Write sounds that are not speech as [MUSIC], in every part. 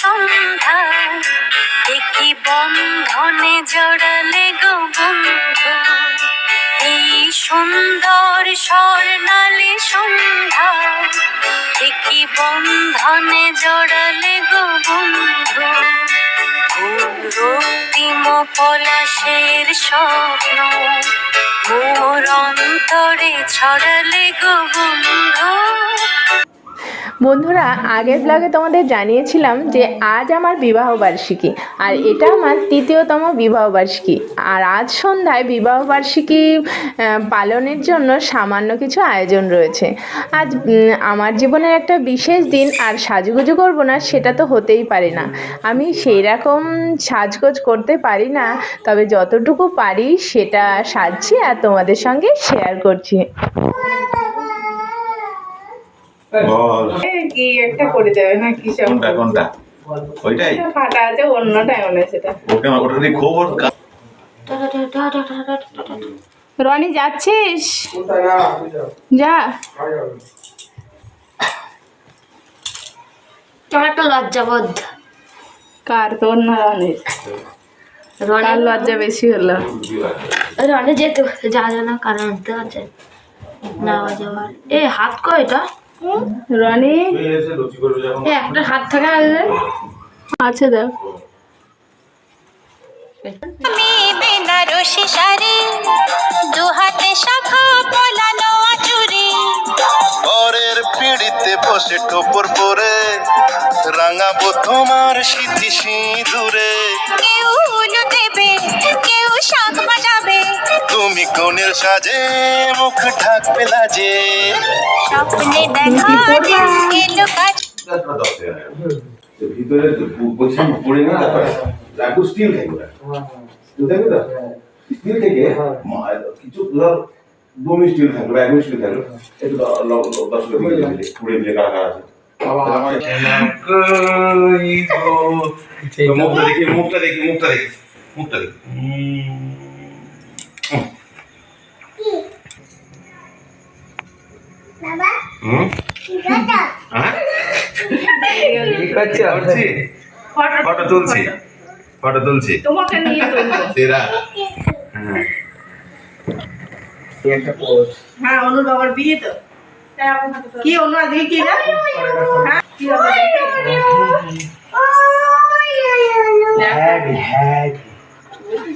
সন্ধ্যা একই বন্ধনে জড়ালে গো বন্ধু। এই সুন্দর স্বর্ণালী সন্ধ্যা একই বন্ধনে জড়ালে গো বন্ধু। রক্তিম পলাশের স্বপ্ন, মোর অন্তরে ছড়ালে গো বন্ধু। বন্ধুরা, আগের ব্লগে তোমাদের জানিয়েছিলাম যে আজ আমার বিবাহবার্ষিকী আর এটা আমার তৃতীয়তম বিবাহবার্ষিকী আর আজ সন্ধ্যায় বিবাহবার্ষিকী পালনের জন্য সামান্য কিছু আয়োজন রয়েছে। আজ আমার জীবনের একটা বিশেষ দিন আর সাজুগুজু করব না, সেটা তো হতেই পারে না। আমি সেই রকম সাজগোজ করতে পারি না, তবে যতটুকু পারি সেটা সাজছি আর তোমাদের সঙ্গে শেয়ার করছি। বল কি একটা করে দেবে না কি কোনটা কোনটা? ওইটাই। ফাটা আছে অন্যটাই মনে সেটা। ওকে ওটা নিয়ে খবর রনি যাচ্ছিস? যা। তোর একটা লজ্জাবোধ। কার? তোর না রনির? রনি? কার লজ্জা বেশি হলো? রনি যেতে যা যা না কারণ আছে। না যাওয়ার। এ হাত কো এটা। রনি? এ একটা হাত থাকে দিলে আছে দেখ। আমি বেনারসি শাড়ি দু হাতে শাখা পলানো আচুরি। পরের পিড়িতে বসে টোপর পরে রাঙাবো তোমার স্মৃতি সিঁদুরে। কেউ দেবে কেউ শাঁখ বাজাবে। তুমি কোনের সাজে মুখ ঢাকবে লাজে। স্বপ্নে দেখা এলো কাজ। ভিতরে পজিশন পড়ে না রাখু স্টিল থাকবে স্টিল থাকবে তো স্টিল থেকে কিছু ধর বমি স্টিল থাকবে এক স্টিল থাকবে একটু দশ করে দিয়ে দিলে পুড়ে দিয়ে কারা কারা আছে মুখটা দেখি মুখটা দেখি মুখটা দেখি। মুখটা দেখি। হ্যাঁ তুলছি ফটো তুলছি। ফটো তুলছি। তোমাকে নিয়ে তুলবো। হ্যাঁ। হ্যাঁ অনুর বাবার বিয়ে তো। কি অনু আজকে কি রে? হ্যাঁ কি হবে?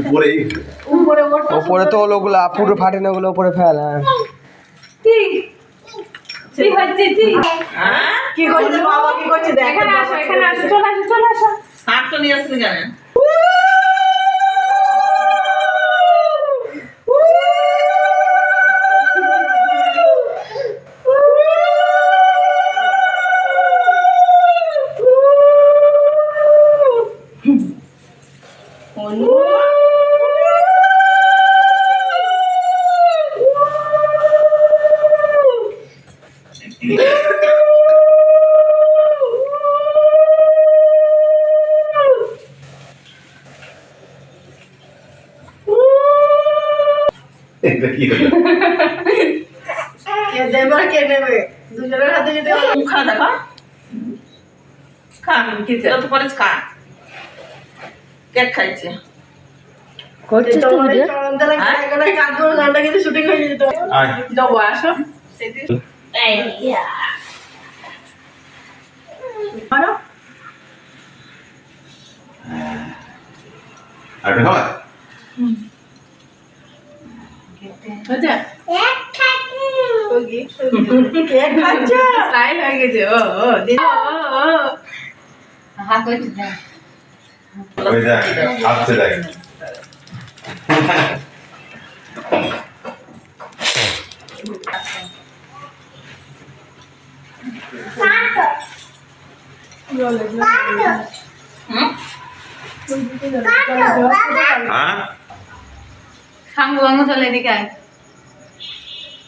উপরে। তো ওগুলো পুরো ফাটে না ওগুলো উপরে ফেল হ্যাঁ। হ্যাঁ? কি করছে বাবা কি করছে? দেখ এখানে আসো এখানে আসো চলে আসো চলে আসো। হাত তো নিয়ে আসতে কেন এটা কি হলো কে দেবে কে নেবে দুজনের হাতে যদি খা দেখো খা যত পারিস খা কেক খাইছে করছিস তো ভিডিও গানটা কিন্তু শুটিং আর বুঝছ কেক খাচ্ছ স্টাইল হয়ে গেছে ও ও দি- ও, ও, ও। ওই দেখ আসছে দেখ হ্যাঁ সাঙ্গু বাঙ্গু চলে এদিকে আয়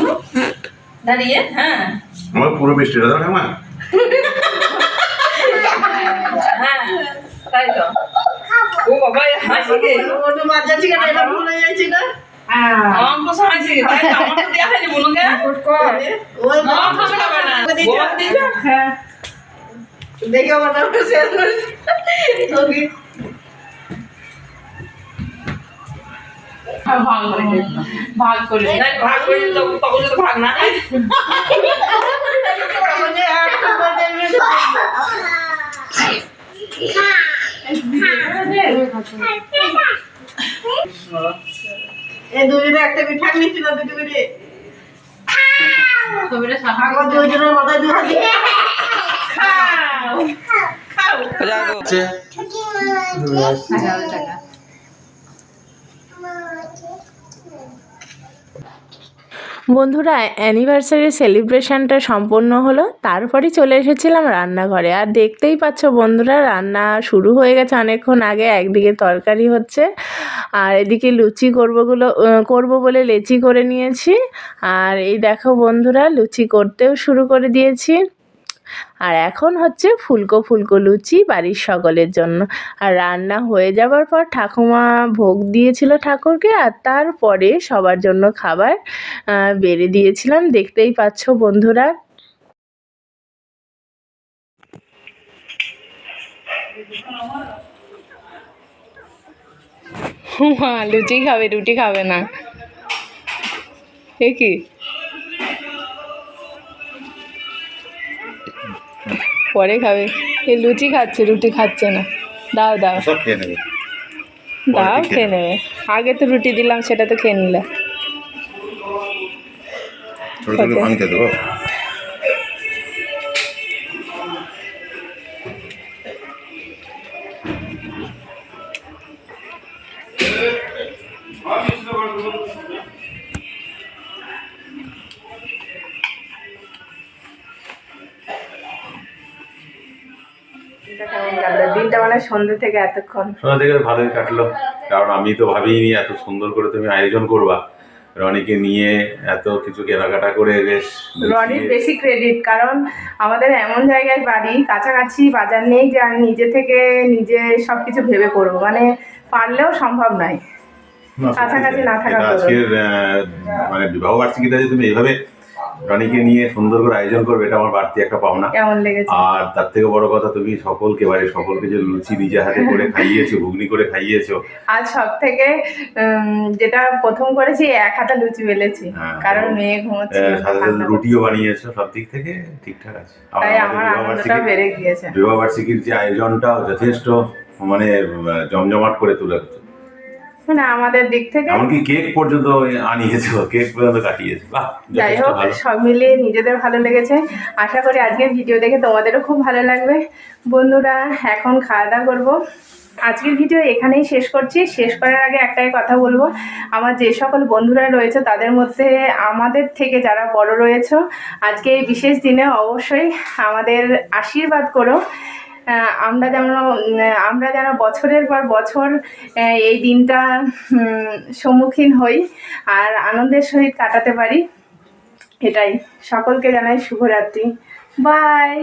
বলো [LAUGHS] দাঁড়িয়ে হ্যাঁ। আমার পুরো মিষ্টিটা দাও ঠাকুমা হ্যাঁ তাই তো। ও বাবা হাসি কে ওটা বাচ্চা চিকেন এটা ভুলে যাচ্ছি না দেখা আমার না আমার নামটা শেষ ভাগ করে ভাগ করে ভাগ করে তখন তো ভাগ না হয় একটা বাজে এই দুজনে একটা মিঠা নিচ্ছিল দুটো করে ছবিটা সামনে আগর দুজনের মাথায় দু হাত দিয়ে। হাজার টাকা। বন্ধুরা অ্যানিভার্সারি সেলিব্রেশনটা সম্পন্ন হলো। তারপরে চলে এসেছিলাম রান্নাঘরে। আর দেখতেই পাচ্ছ বন্ধুরা, রান্না শুরু হয়ে গেছে অনেকক্ষণ আগে। একদিকে তরকারি হচ্ছে, আর এদিকে লুচি করবোগুলো করব বলে লেচি করে নিয়েছি। আর এই দেখো বন্ধুরা, লুচি করতেও শুরু করে দিয়েছি। আর এখন হচ্ছে ফুলকো ফুলকো লুচি বাড়ির সকলের জন্য। আর রান্না হয়ে যাবার পর ঠাকুমা ভোগ দিয়েছিল ঠাকুরকে আর তারপরে সবার জন্য খাবার বেড়ে দিয়েছিলাম। দেখতেই পাচ্ছ বন্ধুরা। লুচি খাবে, রুটি খাবে না। কি? পরে খাবে। এই লুচি খাচ্ছে রুটি খাচ্ছে না। দাও দাও। সব খেয়ে নেবে। দাও খেয়ে নেবে। আগে তো রুটি দিলাম সেটা তো খেয়ে নিলাম ছোট ছোট ভাঙতে দেবো? দিনটা মানে সন্ধ্যে থেকে এতক্ষণ। থেকে ভালোই কাটলো। কারণ আমি তো ভাবিনি এত সুন্দর করে তুমি আয়োজন করবা। রনিকে নিয়ে এত কিছু কেনাকাটা করে বেশ রনির বেশি ক্রেডিট কারণ আমাদের এমন জায়গায় বাড়ি কাছাকাছি বাজার নেই যে আমি নিজে থেকে নিজে সব কিছু ভেবে করব। মানে পারলেও সম্ভব নয়। কাছাকাছি না থাকা আজকের মানে বিবাহ বার্ষিকীটা যে তুমি এইভাবে রনিকে নিয়ে সুন্দর করে আয়োজন করবে এটা আমার বাড়তি একটা পাওনা। কেমন লেগেছে? আর তার থেকে বড় কথা তুমি সকলকে বাড়ির সকলকে যে লুচি নিজে হাতে করে খাইয়েছো ঘুগনি করে খাইয়েছো। আজ সব থেকে যেটা প্রথম করেছি এক হাতে লুচি বেলেছি। হ্যাঁ, কারণ মেয়ে ঘুমোচ্ছে সাথে সাথে রুটিও বানিয়েছো সব দিক থেকে ঠিকঠাক আছে। তাই আমার আনন্দটা বেড়ে গিয়েছে। বিবাহ বার্ষিকীর যে আয়োজনটাও যথেষ্ট মানে জমজমাট করে তুলেছো। মানে আমাদের দিক থেকে এমনকি কেক পর্যন্ত আনিয়েছো কেক পর্যন্ত কাটিয়েছো। বাহ যাই হোক সব মিলিয়ে নিজেদের ভালো লেগেছে। আশা করি আজকের ভিডিও দেখে তোমাদেরও খুব ভালো লাগবে। বন্ধুরা এখন খাওয়া দাওয়া করব। আজকের ভিডিও এখানেই শেষ করছি। শেষ করার আগে একটাই কথা বলব। আমার যে সকল বন্ধুরা রয়েছে তাদের মধ্যে আমাদের থেকে যারা বড় রয়েছে আজকে এই বিশেষ দিনে অবশ্যই আমাদের আশীর্বাদ করো। আমরা যেন আমরা যেন বছরের পর বছর এই দিনটা সম্মুখীন হই আর আনন্দের সহিত কাটাতে পারি। এটাই। সকলকে জানাই শুভরাত্রি। বাই